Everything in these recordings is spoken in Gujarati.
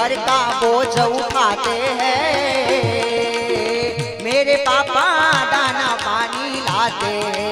घर का बोझ उठाते हैं मेरे पापा दाना पानी लाते हैं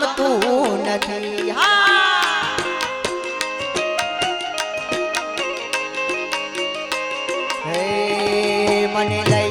ગમતું નથી. હા મને લઈ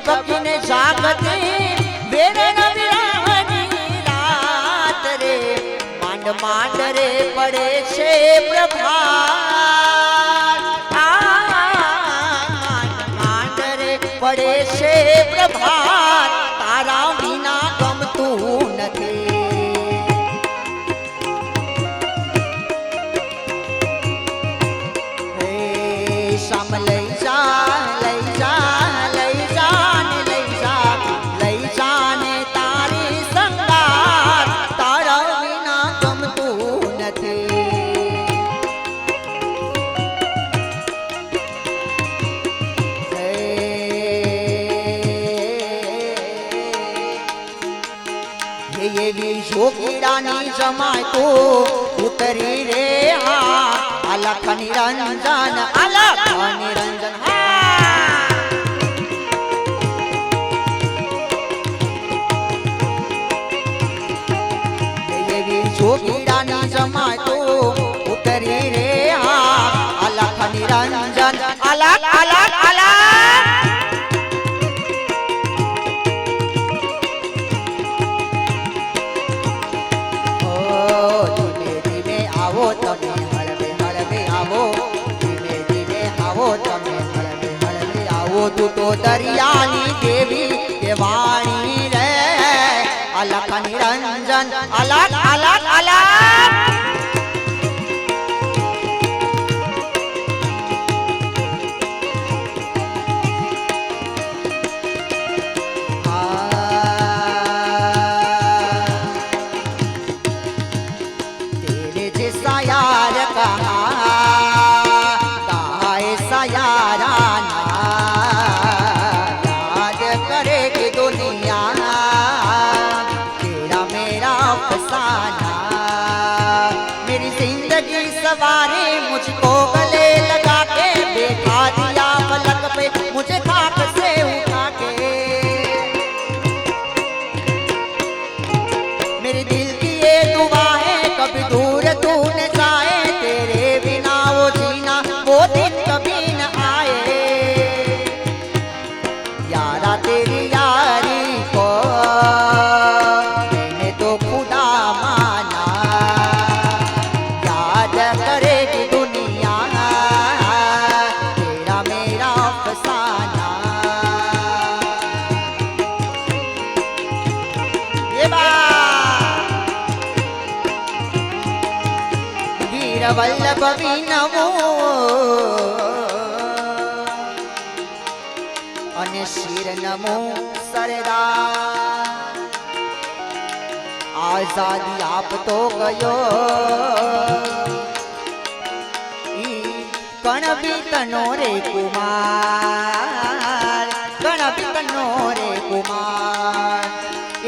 ભક્તિને સાગતી બેરન વિરાવાની રાત રે. માંડ માંડ રે પડે છે પ્રભા કમાય તું ઉતરી રે હા આલા ખનિરંજન આલા ખનિરંજન હા જોગીડાની ઉતરી રે હા આલા ખનિરંજન તું તો દરિયાની દેવી દેવાણી રે. અલખ નિરંજન અલખ અલખ અલખ. વલ્લભ વિનવો અને શિર નમો સરદાર આઝાદી આપતો ગયો. કણબીતનો રે કુમાર કણબીતનો રે કુમાર.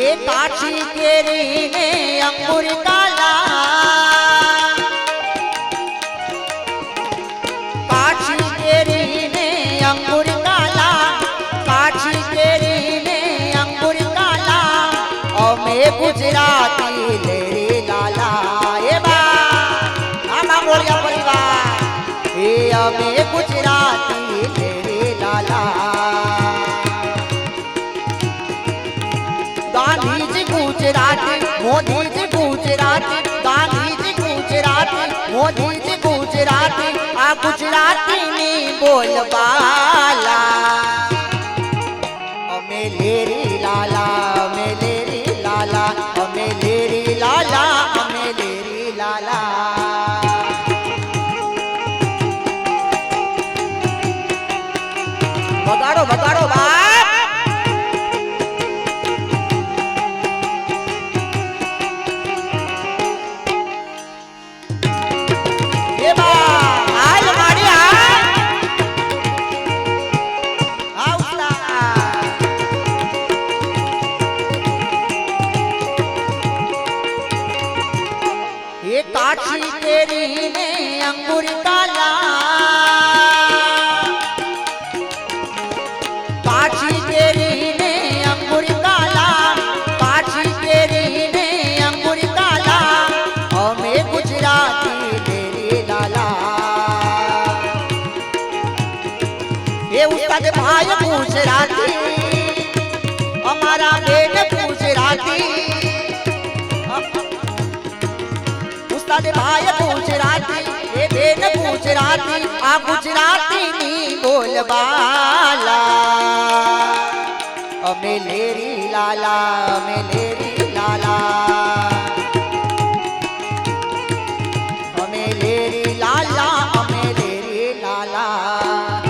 એ કાઠી કેરીને અંકુર કાલા. અમે ગુજરાતી રે લાલા. ગાંધીજી ગુજરાત, મોદીજી ગુજરાત, ગાંધીજી ગુજરાત, મોદીજી ગુજરાત, આ ગુજરાતીની બોલબાલા. ગુજરાતી, આ ગુજરાતી ની બોલબાલા અમે લેરી લાલા, અમે લેરી લાલા. અમે લેરી લાલા, અમે લેરી લાલા.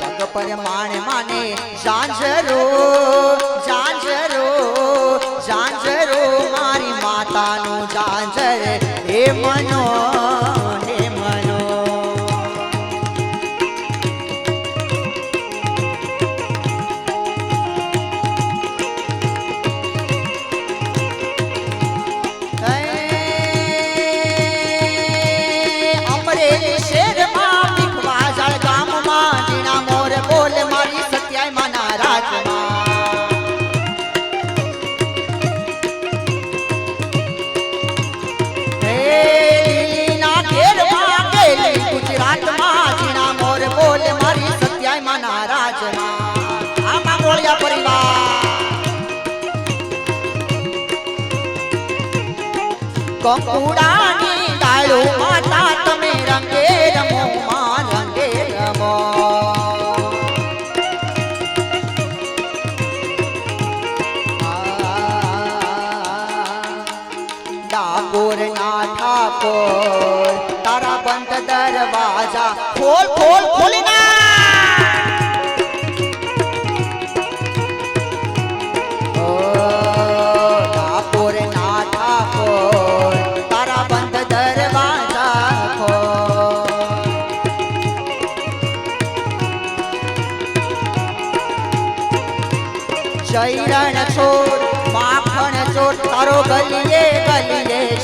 પગ પર માણે માને સાંજરો સાંજરો સાંજરો મારી માતાનું સાંજરે મનો કંકુડાની દાળો માતા તમે રંગે રમો માં ખોલ ખોલ ખોલી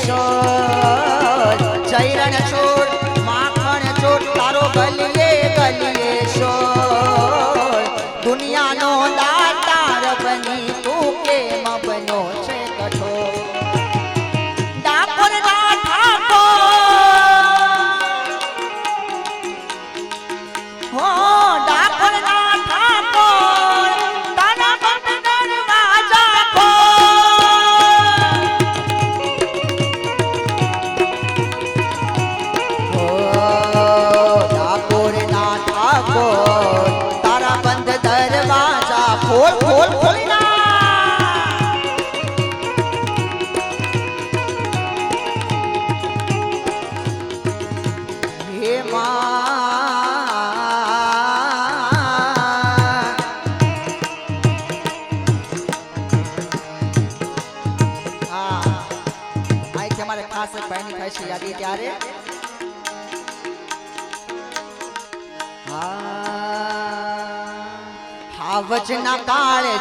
શોર છોડ માખણ ચોર તારો ગલીએ ગલીએ શોર દુનિયાનો દાતાર બની તું ડાકોર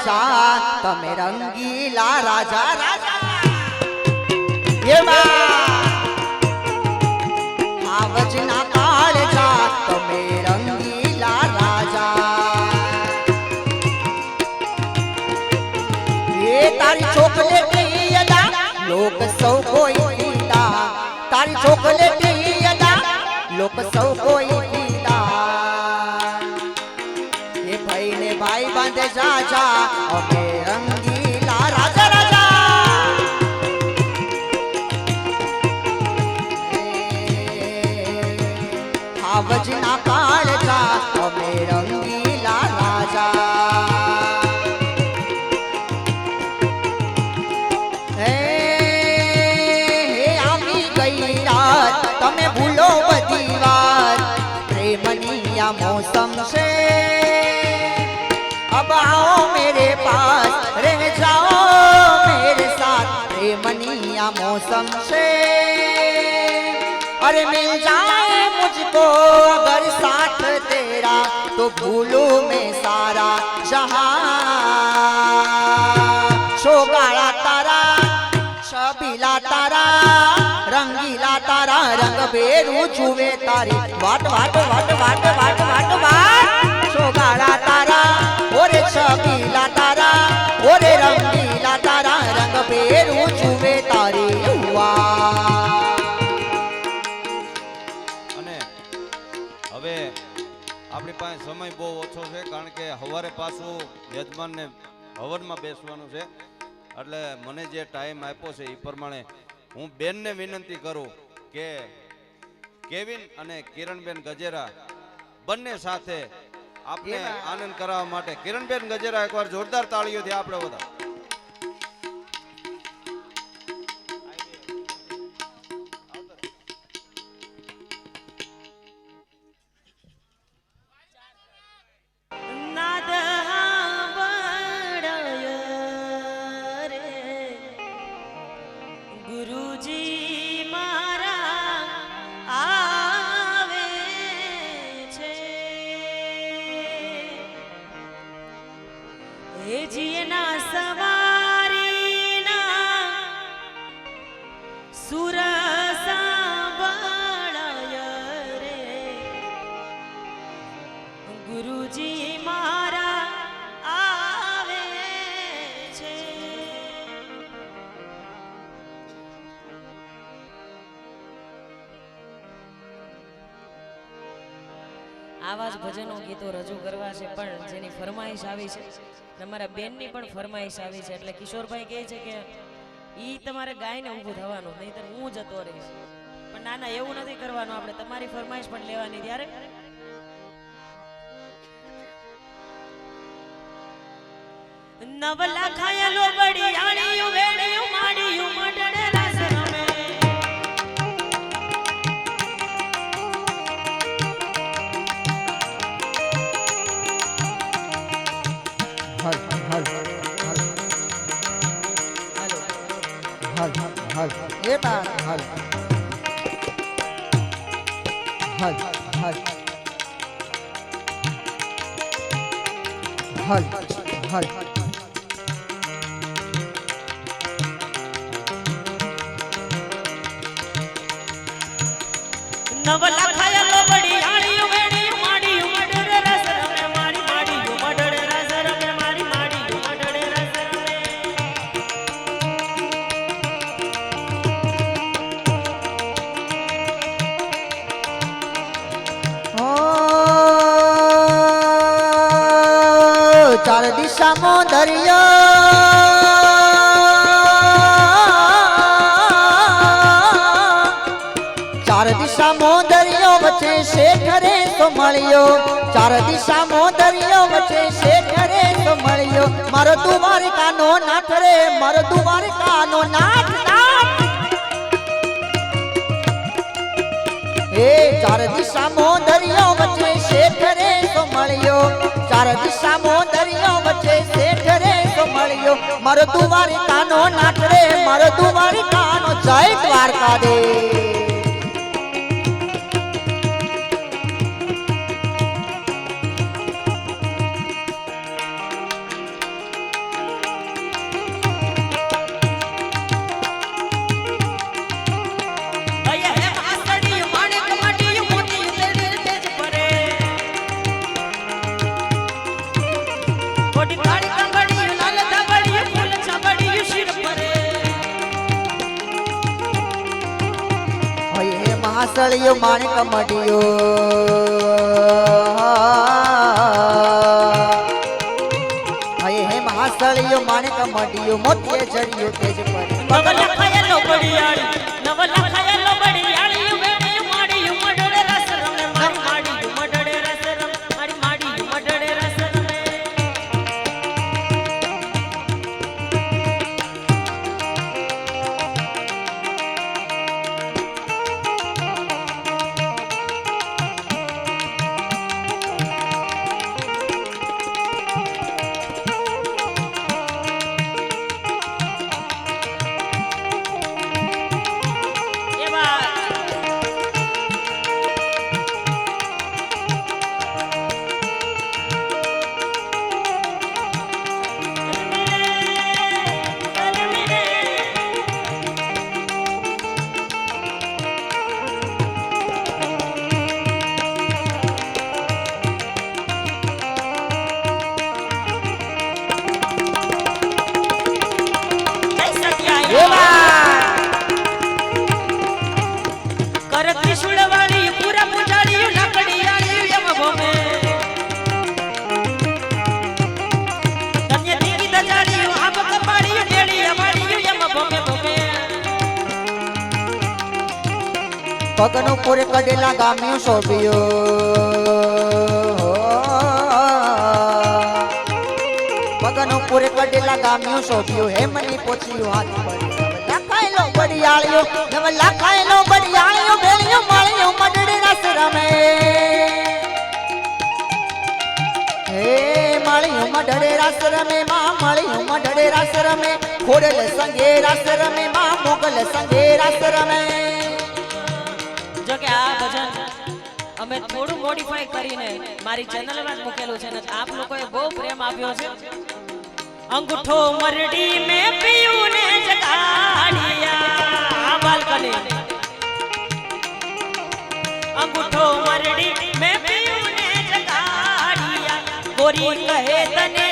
કાળે તમે રંગીલા રાજા રાજા. એ આવજના કાળ જા, તમે રંગીલા રાજા. એ તારી ચોકલેટી લોક સૌ કોઈ તારી ચોકલેટી લોક સૌ કોઈ ભાઈ બાંધે मेरे पास रह जाओ मेरे साथ। रे मनिया मौसम से। अरे मिल जाए मुझको अगर साथ तेरा तो भूलू मैं सारा जहाँ। छोगाड़ा तारा छबीला तारा, रंगीला तारा, रंग बेरू जुवे तारी। वाट वाट वाट वाट वाट वाट वाट। छोगाड़ा तारा છબીલા તારા ઓરે રંગીલા તારા, રંગ બેરું જુએ તારી અને હવે આપણી પાસે સમય બહુ ઓછો છે, કારણ કે સવારે પાછું યજમાનને હવનમાં બેસવાનું છે. એટલે મને જે ટાઈમ આપ્યો છે એ પ્રમાણે હું બેનને વિનંતી કરું કે કેવિન અને કિરણબેન ગજેરા બંને સાથે આપને આનંદ કરાવવા માટે. કિરણબેન ગજેરા એકવાર જોરદાર તાળીઓથી આપણે બધા ભજનો ગીતો રજૂ કરવા છે, પણ જેની ફરમાઈશ આવી છે અને અમારા બેનની પણ ફરમાઈશ આવી છે, એટલે કિશોરભાઈ કહે છે કે ઈ તમારે ગાયને ઊભું થવાનું, નહીંતર હું જતો રહીશ. પણ ના ના એવું નથી કરવાનું, આપણે તમારી ફરમાઈશ પણ લેવાની, ત્યારે? નવલા બડિયાણીયું વેણિયું માડિયું એ તાર. હલ. હલ હલ. હલ હલ. નવલા દિશામાં દરિયો. ચાર દિશામાં દરિયો વચ્ચે શેખરે તો મળ્યો ચાર દિશામાં દરિયો વચ્ચે શેખરે તો મળ્યો મારો દ્વારિકાનો નાથ રે, મારો દ્વારિકાનો નાથ નાથ એ ચાર દિશામાં દરિયો વચ્ચે શેઠ રે તો મળ્યો. ચાર દિશામાં દરિયો વચ્ચે શેઠ રે મળ્યો. મારો દ્વારિકાનો નાટ રે, મારો દ્વારિકાનો જય દ્વારકા દે પગનો પૂરે કડેલા ગામ્યું શોભ્યું. પગનો પૂરે કડેલા ગામ્યું શોભ્યું. હે મને પોછીયું હાથ લખાયેલો બડિયાળ્યો નવ લખાયેલો બડિયાળ્યો બેળ્યો માળ્યો, મડડી રસ રમે. હે માળ્યો, મડડે રસ રમે માં, માળ્યો, મડડે રસ રમે. ખોડલ સંગે રસ રમે માં, મોગલ સંગે રસ જો કે આ ભજન અમે થોડું મોડિફાઈ કરીને મારી ચેનલમાં જ મૂકેલું છે ને આપ લોકોએ બહુ પ્રેમ આપ્યો છે. અંગૂઠો મરડી મેં પીયું ને જગાડિયા બાલકની. અંગૂઠો મરડી મેં પીયું ને જગાડિયા ગોરી કહે તને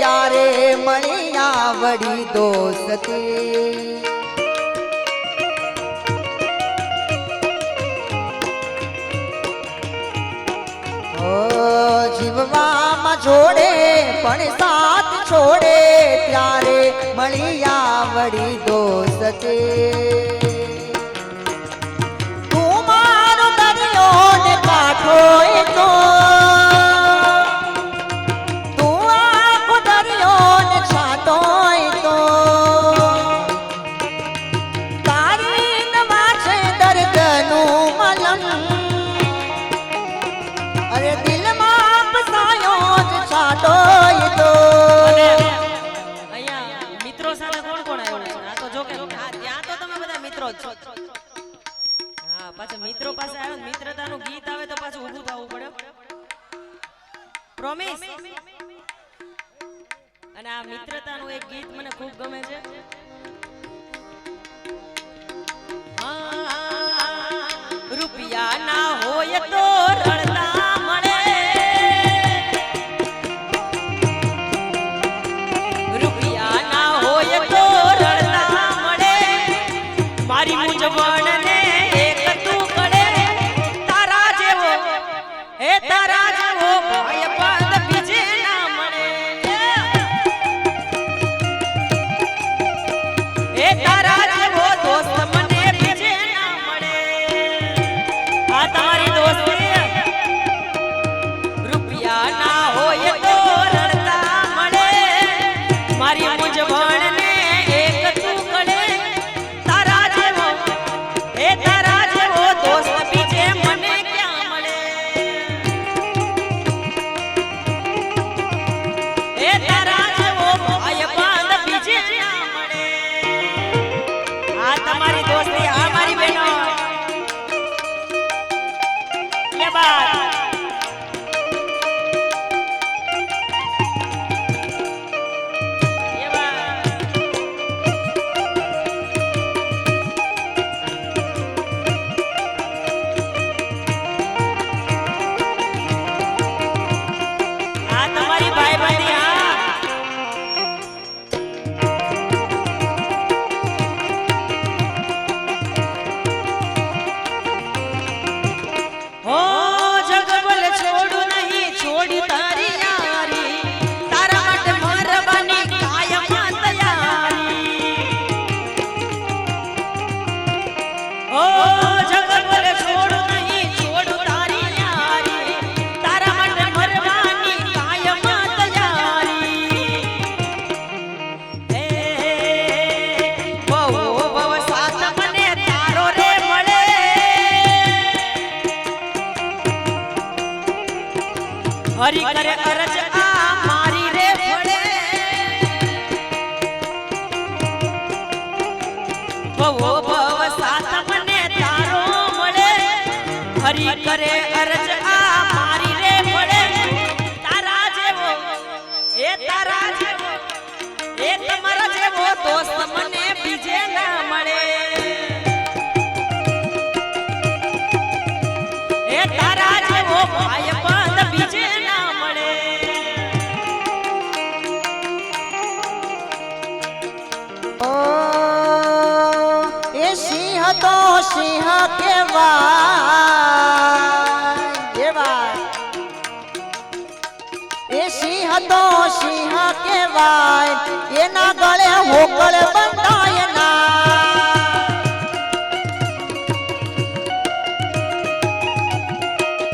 ત્યારે મણિયા વળી દોસ્તી જીવવામાં જોડે પણ સાથ છોડે ત્યારે મણિયા વળી દોસ્તી તું મારો દરિયો ને કાઠો તો કરે અરજ આ મારી રે પડે તારા જેવો, એ તારા જેવો, એ તમારા જેવો દોસ્ત મને બીજે ના મળે. એ તારા જેવો ભાઈ બંધ બીજે ના મળે. ઓ, એ સિંહ તો સિંહ કેવા તો સિંહ કહેવાય એના ગળે હોકળ બંધાય ના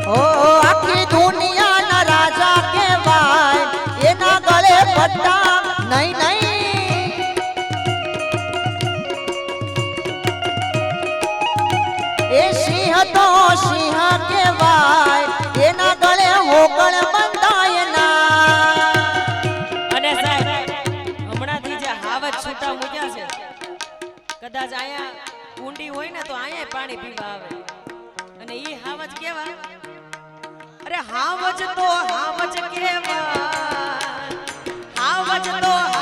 ઓ આખી દુનિયાના રાજા કહેવાય એના ગળે બધા નહીં નહીં એ સિંહ તો સિંહ કહેવાય હાવજ આયા ઊંડી હોય ને તો આયા પાણી પીવા આવે. અને એ હાવજ કેવા? અરે હાવજ તો હાવજ કેવા. હાવજ તો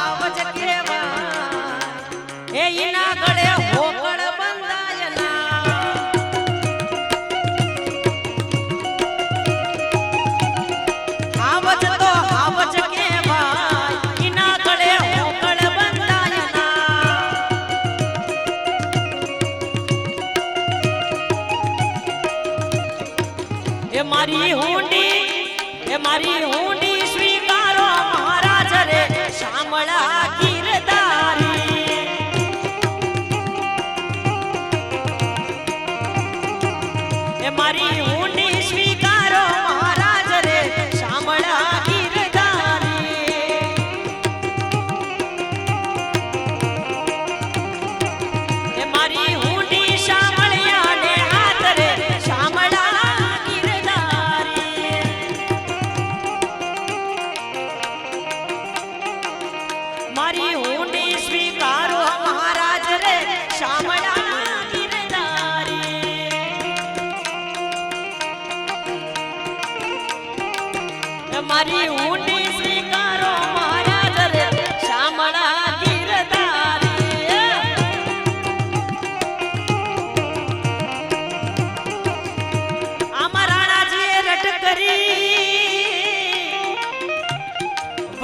ਹੋਣ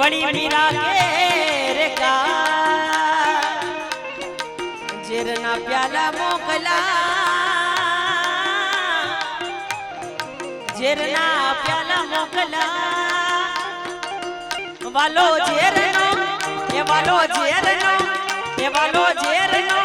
વળી મીરા કે રે કા ઝેરના પ્યાલા મોકલા. ઝેરના પ્યાલા મોકલા. વાલો ઝેરનો, એ વાલો ઝેરનો, એ વાલો ઝેરનો.